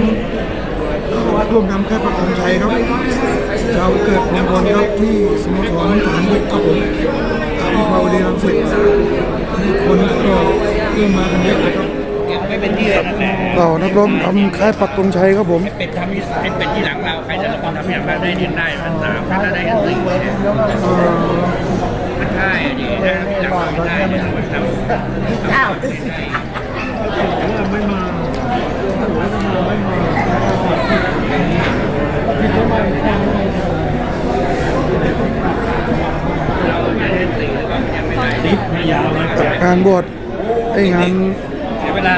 ำค่ายปักธงชัยครับชาวเกิดมงคลครับที่สโมสรฐานบกครับผมที่พาวดีรังสิตนี่คนก็เริ่มมากันเยอะเลยครับยังไม่เป็นที่เลยนั่นแหละเรานักรบทำค่ายปักธงชัยครับผมเป็ดทำที่ให้เป็ดที่หลังเราใครจะรับทำอย่างไรได้เรียนได้พันสามถ้าได้กันสี่เนี่ยเอ่อมันใช่ดีนะที่หลังเราไม่ได้เนี่ยมันทำอ้าว ไม่มา การบวชไอ้งานเสียเวลา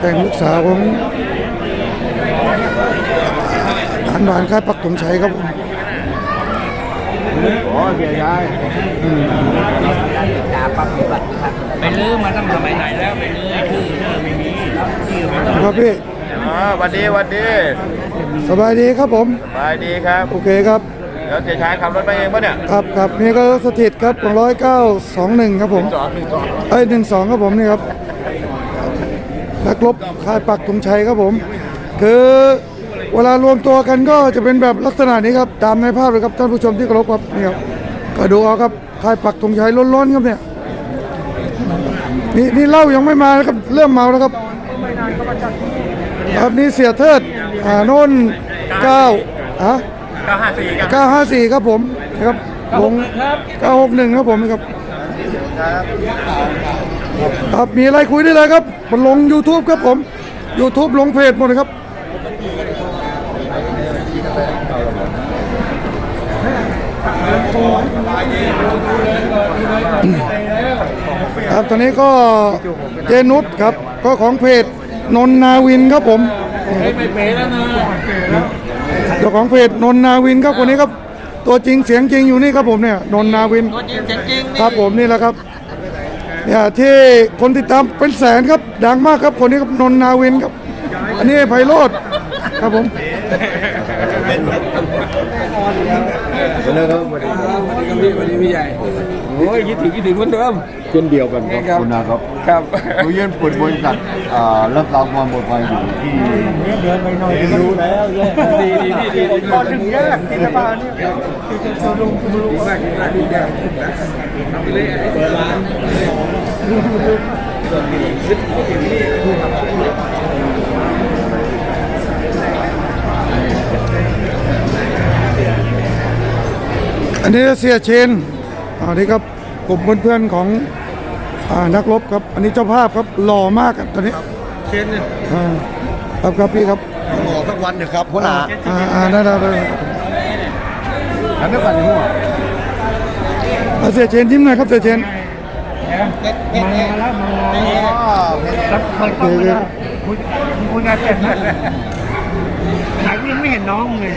แต่งลูกสาวของฐานบานค่ายปักธงชัยครับผมไปลื้อมาตั้งสมัยไหนแล้วไปลื้อชื่อชื่อไม่มีชื่อมันต้องครับพี่อ๋อห วันดีหวันดีสบายดีครับผม สบายดีครับ โอเคครับ แล้วเสียชายขับรถมาเองปะเนี่ยครับครับนี่ก็สถิตครับของร้อยเก้าสองหนึ่งครับผมสองหนึ่งสองเอ้ยหนึ่งสองครับผมนี่ครับนักรบค่ายปักธงชัยครับผม คือเวลารวมตัวกันก็จะเป็นแบบลักษณะนี้ครับตามในภาพเลยครับท่านผู้ชมที่เคารพครับนี่ครับก็ดูเอาครับค่ายปักธงชัยล้นๆครับเนี่ยนี่นี่เหล่ายังไม่มานะครับเริ่มเมาแล้วครับ ครับนี่เสียเทิดอ่าโน่นเก้าฮะเก้าห้าสี่ครับ เก้าห้าสี่ครับผมนะครับลงเก้าหกหนึ่งครับผมนะครับ ครับมีอะไรคุยได้เลยครับมันลง YouTube ครับผม YouTube ลงเพจหมดเลยครับ ครับตอนนี้ก็เจนุชครับก็ของเพจ นนนาวินครับผมเจ้าของเพจนนนาวินครับคนนี้ครับตัวจริงเสียงจริงอยู่นี่ครับผมเนี่ยนนนาวินครับผมนี่แหละครับเนี่ยที่คนติดตามเป็นแสนครับดังมากครับคนนี้ครับนนนาวินครับ อันนี้ไพโรธครับผม โอ้ยคิดถึงคิดถึงเหมือนเดิมเช่นเดียวกันครับคุณนะครับครับหนูยืนเปิดบริษัทอ่ารับรางวัลหมดไปอยู่ที่ดีดีดีดีดีตอนถึงแยกที่สะพานเนี่ยลุงลุงมากที่ร้านดีแยกเปิดร้าน อันนี้เสียเชนอันนี้ครับกลุ่มเพื่อนๆของอ่านักรบครับ อันนี้เจ้าภาพครับหล่อมากครับตอนนี้เชนเนี่ยอ่าครับครับพี่ครับหมอสักวันนะครับหัวหน้าอ่าอ่าได้ได้ได้อันนี้ปันหัวอ่าเสียเชนยิ้มหน่อยครับเสียเชนรับเปิดกล้องไม่ได้คุยคุยงานเสร็จแล้วหลังยังไม่เห็นน้องเลย